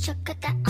chuck at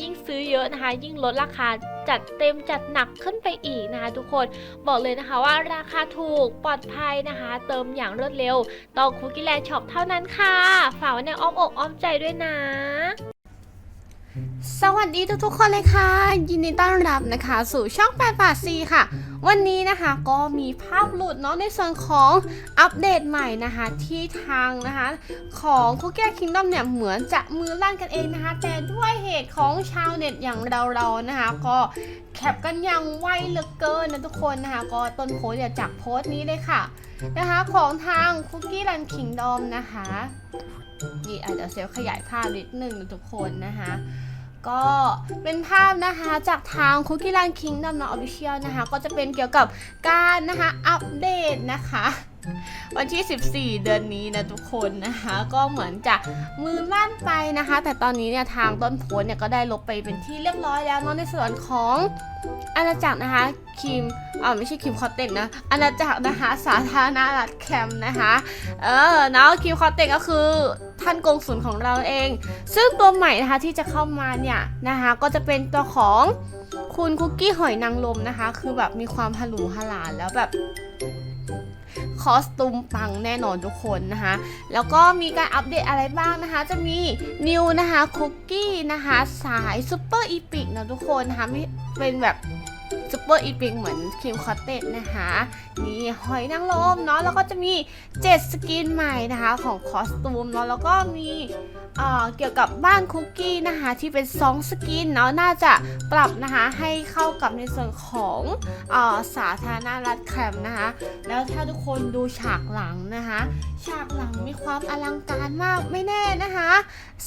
ยิ่งซื้อเยอะนะคะ ยิ่งลดราคาจัดเต็มจัดหนักขึ้นไปอีกนะคะทุกคนบอกเลยนะคะว่าราคาถูกปลอดภัยนะคะ เติมอย่างรวดเร็วต้องคุกกี้แลนด์ช็อปเท่านั้นค่ะ ฝากไว้ในอ้อมอกอ้อมใจด้วยนะสวัสดีทุกๆคนเลยค่ะ ยินดีต้อนรับนะคะ สู่ช่องแปดบาทซีค่ะวันนี้นะคะก็มีภาพหลุดเนาะในส่วนของอัปเดตใหม่นะคะที่ทางนะคะของ Cookie Kingdom เนี่ยเหมือนจะมือลั่นกันเองนะคะ แต่ด้วยเหตุของชาวเน็ตอย่างเราๆนะคะ ก็แคปกันอย่างไวเหลือเกินนะทุกคนนะคะ ก็ต้นโพสเนี่ยจากโพสต์นี้เลยค่ะนะคะของทาง Cookie Run Kingdom นะคะนี่อาจจะเซลขยายภาพนิดนึงนะทุกคนนะคะ ก็เป็นภาพนะคะจากทาง Cookie Run Kingdom เนาะ Official นะคะ ก็จะเป็นเกี่ยวกับการนะคะอัปเดตนะคะ วันที่ 14 เดือนนี้นะทุกคนนะคะ ก็เหมือนจะมือลั่นไปนะคะ แต่ตอนนี้เนี่ยทางต้นโพสเนี่ยก็ได้ลบไปเป็นที่เรียบร้อยแล้วเนาะในส่วนของอาณาจักรนะคะคิมอ่าไม่ใช่คิมคอตเต็กนะอาณาจักรนะคะสาธารณรัฐแคมป์นะคะเออเนาะคิมคอตเต็กก็คือ ท่านกงสุลของเราเอง ซึ่งตัวใหม่นะคะที่จะเข้ามาเนี่ยนะคะก็จะเป็นตัวของคุณคุกกี้หอยนางรมนะคะ คือแบบมีความหรูหราแล้วแบบคอสตูมปังแน่นอนทุกคนนะคะ แล้วก็มีการอัปเดตอะไรบ้างนะคะ จะมีนิวนะคะคุกกี้นะคะ สายซูเปอร์อีพิกนะทุกคนนะคะเป็นแบบ ซูเปอร์อีพิกเหมือนคิมคอตเต็ดนะคะนี่หอยนางรมเนาะแล้วก็จะมี 7 สกินใหม่นะคะของคอสตูมเนาะแล้วก็มีเอ่อเกี่ยวกับบ้านคุกกี้นะคะที่เป็น 2 สกินเนาะน่าจะปรับนะคะให้เข้ากับในส่วนของออสาธารณรัฐแคมป์นะคะแล้วถ้าทุกคนดูฉากหลังนะคะฉากหลังมีความอลังการมากไม่แน่นะคะ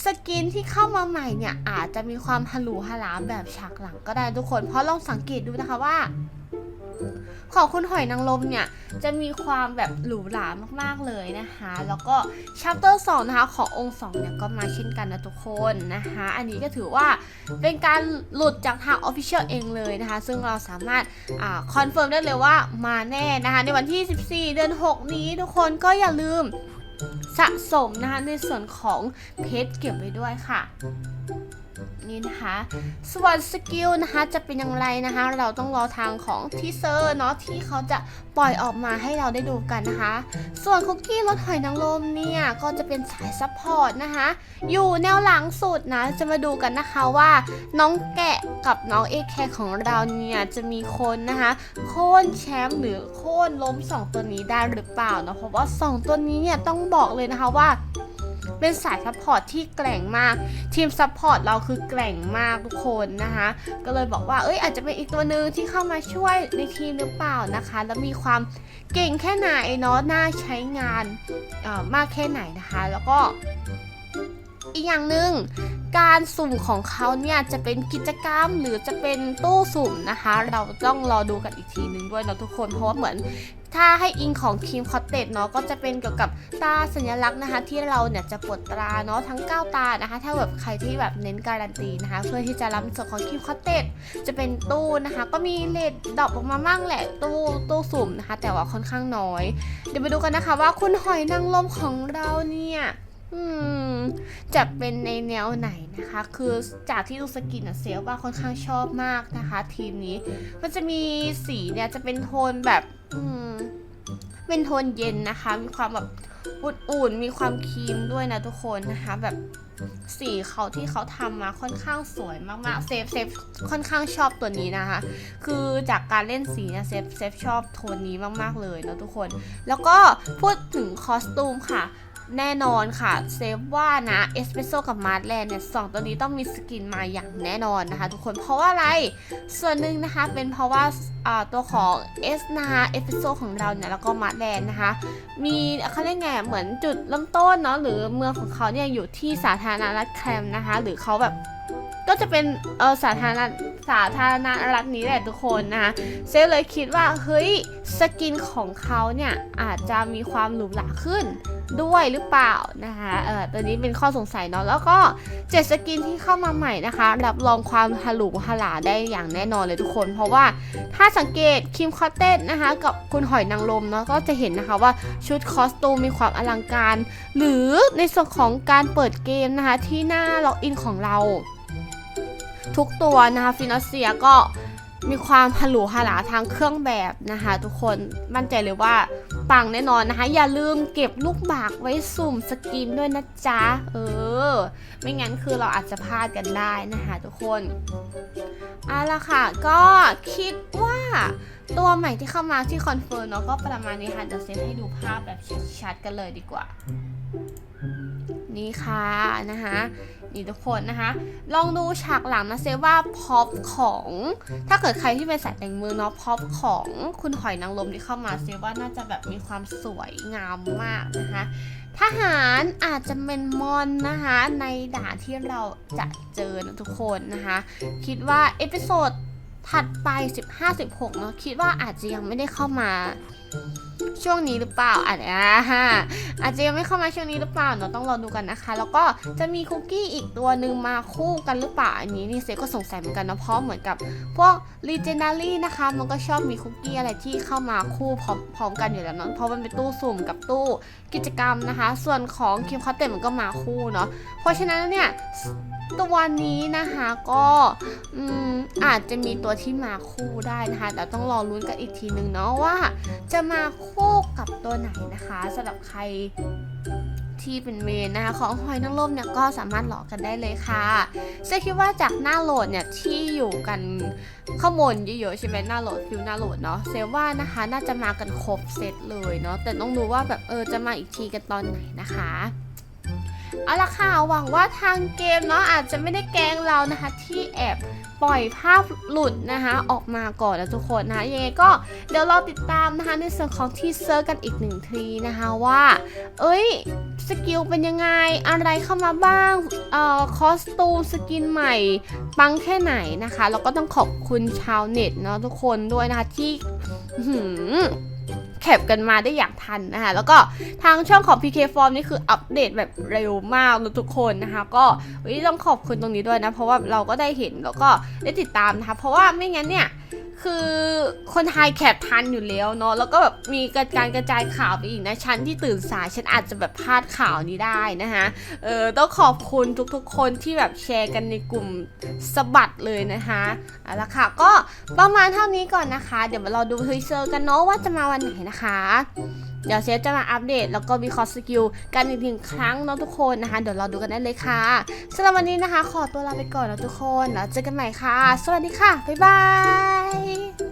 สกินที่เข้ามาใหม่เนี่ยอาจจะมีความฮาลูฮาลาแบบฉากหลังก็ได้ทุกคนเพราะลองสังเกตดูนะคะว่า ของคุณหอยนางรมเนี่ย จะมีความแบบหรูหรามากๆเลยนะคะ แล้วก็ชัปเตอร์2นะคะ ขององค์2เนี่ยก็มาเช่นกันนะทุกคนนะคะ อันนี้ก็ถือว่าเป็นการหลุดจากทาง Official เองเลยนะคะ ซึ่งเราสามารถคอนเฟิร์มได้เลยว่ามาแน่นะคะ ในวันที่ 14 เดือน 6 นี้ทุกคนก็อย่าลืมสะสมนะคะในส่วนของเพชรเก็บไว้ด้วยค่ะ นี่นะคะ ส่วนสกิลนะคะจะเป็นอย่างไรนะคะ เราต้องรอทางของทีเซอร์เนาะที่เขาจะปล่อยออกมาให้เราได้ดูกันนะคะ ส่วนคุกกี้รสหอยนางรมเนี่ยก็จะเป็นสายซัพพอร์ตนะคะ อยู่แนวหลังสุดนะจะมาดูกันนะคะว่าน้องแกะกับน้องเอแคของเราเนี่ยจะมีคนนะคะโค่นแชมป์หรือโค่นล้มสองตัวนี้ได้หรือเปล่าเนาะเพราะว่าสองตัวนี้เนี่ยต้องบอกเลยนะคะว่า เป็นสายซัพพอร์ตที่แกร่งมาก ทีมซัพพอร์ตเราคือแกร่งมากทุกคนนะคะ ก็เลยบอกว่าเอ้ยอาจจะเป็นอีกตัวหนึ่งที่เข้ามาช่วยในทีมหรือเปล่านะคะ แล้วมีความเก่งแค่ไหนเนาะน่าใช้งานเอ่อมากแค่ไหนนะคะ แล้วก็อีกอย่างหนึ่ง การสุ่มของเขาเนี่ยจะเป็นกิจกรรมหรือจะเป็นตู้สุ่มนะคะ เราต้องรอดูกันอีกทีนึงด้วยเนาะทุกคน เพราะว่าเหมือนถ้าให้อิงของครีมคอตเต็ดเนาะก็จะเป็นเกี่ยวกับตาสัญลักษณ์นะคะ ที่เราเนี่ยจะปลดตราเนาะทั้ง 9 ตานะคะ ถ้าแบบใครที่แบบเน้นการันตีนะคะ เพื่อที่จะรับส่วนของครีมคอตเต็ดจะเป็นตู้นะคะ ก็มีเลดดอปออกมาบ้างแหละตู้ตู้สุ่มนะคะ แต่ว่าค่อนข้างน้อย เดี๋ยวไปดูกันนะคะว่าคุณหอยนางรมของเราเนี่ย อืมจะเป็นในแนวไหนนะคะ คือจากที่ดูสกินอะเซลว่าค่อนข้างชอบมากนะคะ ทีมนี้ มันจะมีสีเนี่ยจะเป็นโทนแบบอืมเป็นโทนเย็นนะคะ มีความแบบอุ่นๆมีความครีมด้วยนะทุกคนนะคะ แบบสีเขาที่เขาทำมาค่อนข้างสวยมากๆเซฟเซฟค่อนข้างชอบตัวนี้นะคะ คือจากการเล่นสีเนี่ยเซฟเซฟชอบโทนนี้มากๆเลยนะทุกคน แล้วก็พูดถึงคอสตูมค่ะ แน่นอนค่ะ เซฟว่านะเอสเปรสโซ่กับมาร์แลนเนี่ยสองตัวนี้ต้องมีสกินมาอย่างแน่นอนนะคะ ทุกคนเพราะว่าอะไรส่วนหนึ่งนะคะเป็นเพราะว่าตัวของเอสนาเอสเปรสโซ่ของเราเนี่ยแล้วก็มาร์แลนนะคะ มีเขาเรียกไงเหมือนจุดเริ่มต้นเนาะหรือเมืองของเขาเนี่ยอยู่ที่สาธารณรัฐแคมนะคะ หรือเขาแบบ ก็จะเป็นเออสาธารณสาธารณรัฐนี้แหละทุกคนนะคะเซฟเลยคิดว่าเฮ้ยสกินของเขาเนี่ยอาจจะมีความหรูหราขึ้นด้วยหรือเปล่านะคะเออตัวนี้เป็นข้อสงสัยเนาะแล้วก็เจ็ดสกินที่เข้ามาใหม่นะคะ รับรองความฮาหรูฮาหลาได้อย่างแน่นอนเลยทุกคน เพราะว่าถ้าสังเกตคิมคอตเต้นะคะ กับคุณหอยนางรมเนาะก็จะเห็นนะคะว่าชุดคอสตูมมีความอลังการ หรือในส่วนของการเปิดเกมนะคะ ที่หน้าล็อกอินของเรา ทุกตัวนะคะฟินอสเซียก็มีความฮาหรูฮาหลาทางเครื่องแบบนะคะ ทุกคนมั่นใจเลยว่าปังแน่นอนนะคะ อย่าลืมเก็บลูกบากไว้สุ่มสกินด้วยนะจ๊ะ เออ ไม่งั้นคือเราอาจจะพลาดกันได้นะคะทุกคนเอาละค่ะ ก็คิดว่าตัวใหม่ที่เข้ามาที่คอนเฟิร์มเนาะก็ประมาณนี้ค่ะเดี๋ยวเซฟให้ดูภาพแบบชัดๆกันเลยดีกว่า นี่ค่ะนะคะนี่ทุกคนนะคะ ลองดูฉากหลังนะเซว่าพ็อปของ ถ้าเกิดใครที่เป็นสายแต่งมือเนาะพ็อปของคุณหอยนางรมที่เข้ามาเซว่าน่าจะแบบมีความสวยงามมากนะคะทหารอาจจะเป็นมอนนะคะในด่านที่เราจะเจอนะทุกคนนะคะคิดว่าเอพิโซดถัดไป 15-16 เนาะคิดว่าอาจจะยังไม่ได้เข้ามา ช่วงนี้หรือเปล่าอาจจะอาจจะยังไม่เข้ามาช่วงนี้หรือเปล่าเนาะต้องรอดูกันนะคะ แล้วก็จะมีคุกกี้อีกตัวหนึ่งมาคู่กันหรือเปล่าอันนี้นี่เซก็สงสัยเหมือนกันนะเพราะเหมือนกับพวก Legendary นะคะ มันก็ชอบมีคุกกี้อะไรที่เข้ามาคู่พร้อมพร้อมกันอยู่แล้วเนาะเพราะมันเป็นตู้สุ่มกับตู้กิจกรรมนะคะ ส่วนของคิมคอตเต็มันก็มาคู่เนาะเพราะฉะนั้นเนี่ย ตัวนี้นะคะก็อืมอาจจะมีตัวที่มาคู่ได้นะคะแต่ต้องรอลุ้นกันอีกทีนึงเนาะว่า จะมาคู่กับตัวไหนนะคะสำหรับใครที่เป็นเมนนะคะของหอยนางรมเนี่ยก็สามารถหลอกกันได้เลยค่ะเซคิดว่าจากหน้าโหลดเนี่ยที่อยู่กันข้างบนเยอะๆใช่ไหมหน้าโหลดฟิวหน้าโหลดเนาะเซว่านะคะน่าจะมากันครบเซตเลยเนาะแต่ต้องดูว่าแบบเออจะมาอีกทีกันตอนไหนนะคะ เอาละค่ะหวังว่าทางเกมเนาะอาจจะไม่ได้แกงเรานะคะ ที่แอบปล่อยภาพหลุดนะคะออกมาก่อนนะทุกคนนะยังไงก็เดี๋ยวเราติดตามนะคะในส่วนของที่เซอร์กันอีกหนึ่งทีนะคะว่า เอ้ยสกิลเป็นยังไงอะไรเข้ามาบ้างเอ่อคอสตูมสกินใหม่ปังแค่ไหนนะคะแล้วก็ต้องขอบคุณชาวเน็ตเนาะทุกคนด้วยนะคะที่หือ แคปกันมาได้อย่างทันนะคะแล้วก็ทางช่องของ PK Form นี่คืออัปเดตแบบเร็วมากเลยทุกคนนะคะ ก็วันนี้ต้องขอบคุณตรงนี้ด้วยนะ เพราะว่าเราก็ได้เห็นแล้วก็ได้ติดตามนะคะเพราะว่าไม่งั้นเนี่ย คือคนไทยแคปทันอยู่แล้วเนาะแล้วก็แบบมีการกระจายข่าวไปอีกนะฉันที่ตื่นสายฉันอาจจะแบบพลาดข่าวนี้ได้นะคะเออต้องขอบคุณทุกๆ คนที่แบบแชร์กันในกลุ่มสบัดเลยนะคะเอาละค่ะก็ประมาณเท่านี้ก่อนนะคะ เดี๋ยวมาเราดูทีเซอร์กันเนาะว่าจะมาวันไหนนะคะ เดี๋ยวเชฟจะมาอัปเดต แล้วก็วิเคราะห์สกิลกันอีกหนึ่งครั้งเนาะทุกคนนะคะ เดี๋ยวเราดูกันได้เลยค่ะสำหรับวันนี้นะคะ ขอตัวลาไปก่อนนะทุกคนแล้วเจอกันใหม่ค่ะ สวัสดีค่ะ บ๊ายบาย